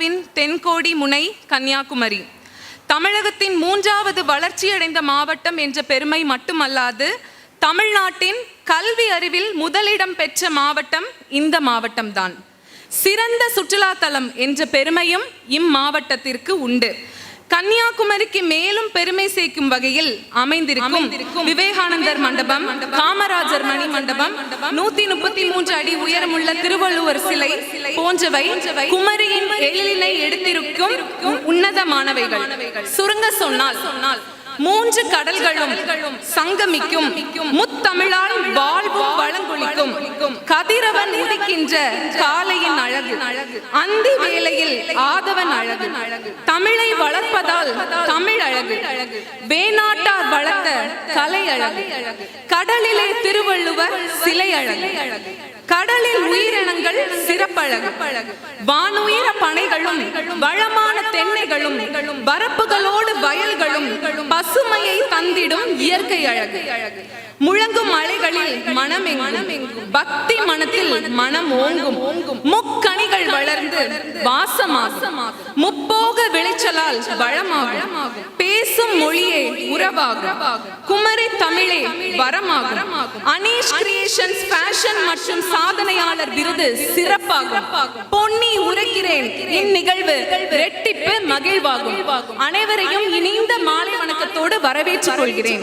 தென்கோடி முனை கன்னியாகுமரி. தமிழகத்தின் மூன்றாவது வளர்ச்சியடைந்த மாவட்டம் என்ற பெருமை மட்டுமல்லாது தமிழ்நாட்டின் கல்வி அறிவில் முதலிடம் பெற்ற மாவட்டம் இந்த மாவட்டம்தான். சிறந்த சுற்றுலாத்தலம் என்ற பெருமையும் இம்மாவட்டத்திற்கு உண்டு. கன்னியாகுமரிக்கு மேலும் பெருமை சேர்க்கும் வகையில் அமைந்திருக்கும் விவேகானந்தர் மண்டபம் காமராஜர் மணி மண்டபம் நூத்தி முப்பத்தி மூன்று அடி உயரமுள்ள திருவள்ளுவர் சிலை போன்றவை குமரியின் எழிலினை எடுத்திருக்கும் உன்னதமானவைகள். சுருங்க சொன்னால் மூன்று கடல்களும் சங்கமிக்கும் முத்தமிழால் வளங்குளிக்கும் கதிரவன் காலையின் அழகு. அந்தி வேளையில் ஆதவன் அழகு. தமிழை வளர்ப்பதால் தமிழ் அழகு. வேணாட்டார் வளர்த்த கலை அழகு. கடலிலே திருவள்ளுவர் சிலை அழகு. கடலில் உயிரினங்கள் சிறப்பழகு. வானுயிர பனைகளும் வளமான தென்னைகளும் வரப்புகளோடு வயல்களும் பசுமையை தந்திடும் இயற்கை அழகு. முழங்கும் மலைகளில் மனமெங்கும் பக்தி மனத்தில் மனம் ஓங்கும் முக்கணிகள் வளர்ந்து வாசமாகும் முப்போக விளைச்சலால் வளமாகும் பேசும் மொழியே உறவாகும் குமரி தமிழே வரமாகும் அனீஷ் கிரியேஷன் மற்றும் சாதனையாளர் விருது சிறப்பாகும். பொன்னி உரைக்கிறேன். இந்நிகழ்வு ரெட்டிப்பு மகிழ்வாகும். அனைவரையும் இனிந்த மாலை வணக்கத்தோடு வரவேற்றுக் கொள்கிறேன்.